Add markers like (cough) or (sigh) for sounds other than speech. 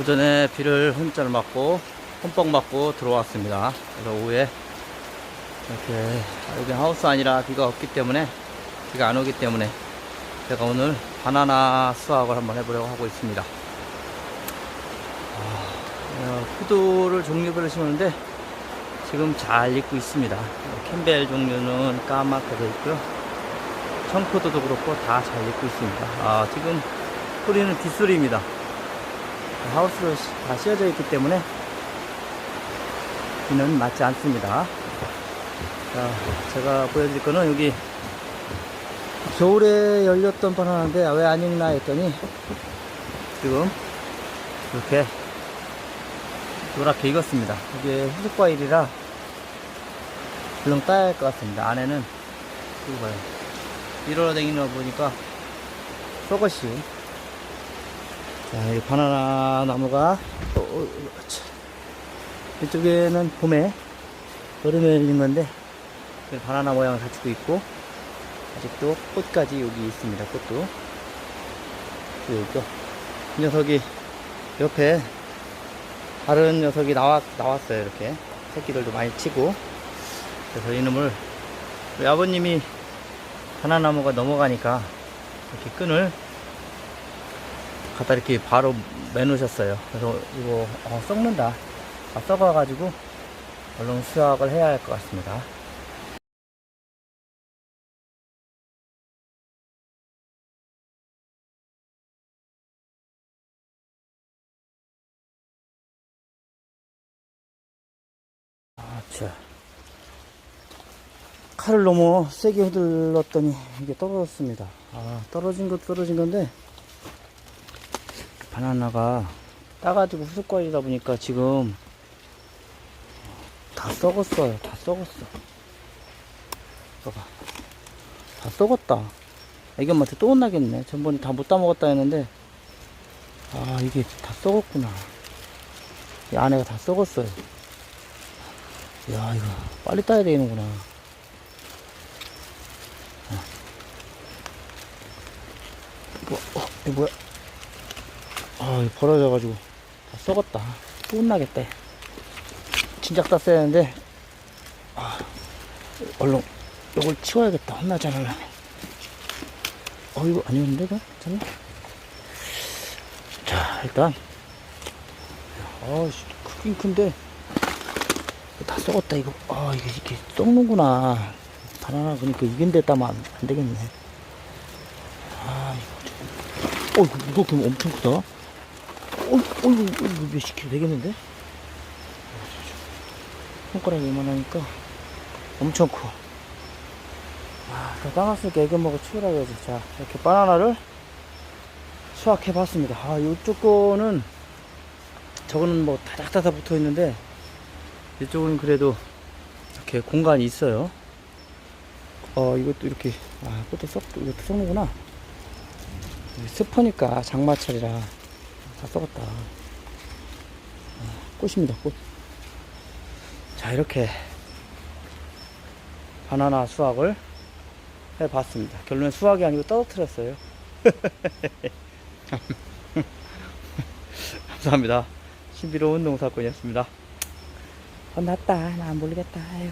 오전에 비를 혼자를 맞고 흠뻑 맞고 들어왔습니다. 그래서 오후에 이렇게 여기 하우스 아니라 비가 없기 때문에 비가 안 오기 때문에 제가 오늘 바나나 수확을 한번 해보려고 하고 있습니다. 어, 포도를 종류별로 심었는데 지금 잘 익고 있습니다. 캠벨 종류는 까맣게 되어 있고요. 청포도도 그렇고 다 잘 익고 있습니다. 아, 지금 소리는 빗소리입니다. 하우스로 시- 다 씌워져 있기 때문에 비는 맞지 않습니다. 자, 제가 보여드릴 거는 여기 겨울에 열렸던 바나나인데 왜 안 익나 했더니 지금 이렇게 노랗게 익었습니다. 이게 후숙과일이라 물론 따야 할 것 같습니다. 안에는 이거 봐요. 일어나다니는 거 보니까 속옷이 자, 이 바나나 나무가 또, 어. 이쪽에는 봄에 여름에 열린 건데 그 바나나 모양을 갖추고 있고 아직도 꽃까지 여기 있습니다. 꽃도 여기 있고 이 녀석이 옆에 다른 녀석이 나왔, 나왔어요. 이렇게 새끼들도 많이 치고 그래서 이놈을 우리 아버님이 바나나무가 넘어가니까 이렇게 끈을 갖다 이렇게 바로 매놓으셨어요. 그래서 이거 어, 썩는다. 다 썩어가지고 얼른 수확을 해야 할 것 같습니다. 아, 자. 칼을 너무 세게 휘둘렀더니 이게 떨어졌습니다. 아, 떨어진 것 떨어진 건데 바나나가 따가지고 후숙과일이다 보니까 지금 다 썩었어요. 다 썩었어. 봐봐. 다 썩었다. 애견한테 또 혼나겠네. 전번에 다 못 따먹었다 했는데 아 이게 다 썩었구나. 이 안에가 다 썩었어요. 야 이거 빨리 따야 되는구나. 뭐, 어, 이거 뭐야? 아, 벌어져가지고 다 썩었다. 또 혼나겠다. 진작 땄어야 했는데, 아, 얼른 이걸 치워야겠다. 혼나지 않으려면. 어, 이거 아니었는데, 이거? 괜찮나? 자, 일단, 아씨, 크긴 큰데, 다 썩었다, 이거. 아, 이게 이렇게 썩는구나. 바나나, 그러니까 이긴 데 따면 안, 안 되겠네. 아, 이거 좀. 어, 이거 무겁게 엄청 크다. 어, 어, 이거, 이거 몇십 킬로 되겠는데? 손가락이 이만하니까 엄청 커. 아, 다 따놨으니까 애견 먹어 치우라고 해야지. 자, 이렇게 바나나를 수확해 봤습니다. 아, 이쪽 거는 저거는 뭐 다닥다닥 붙어 있는데 이쪽은 그래도 이렇게 공간이 있어요. 어, 이것도 이렇게, 아, 이것도 썩, 이것도 썩는구나. 스퍼니까 장마철이라 다 썩었다. 아, 꽃입니다, 꽃. 자, 이렇게 바나나 수확을 해봤습니다. 결론엔 수확이 아니고 떨어뜨렸어요. (laughs) 감사합니다. 신비로운 농사꾼이었습니다. 혼났다. 나 안 모르겠다. 아유.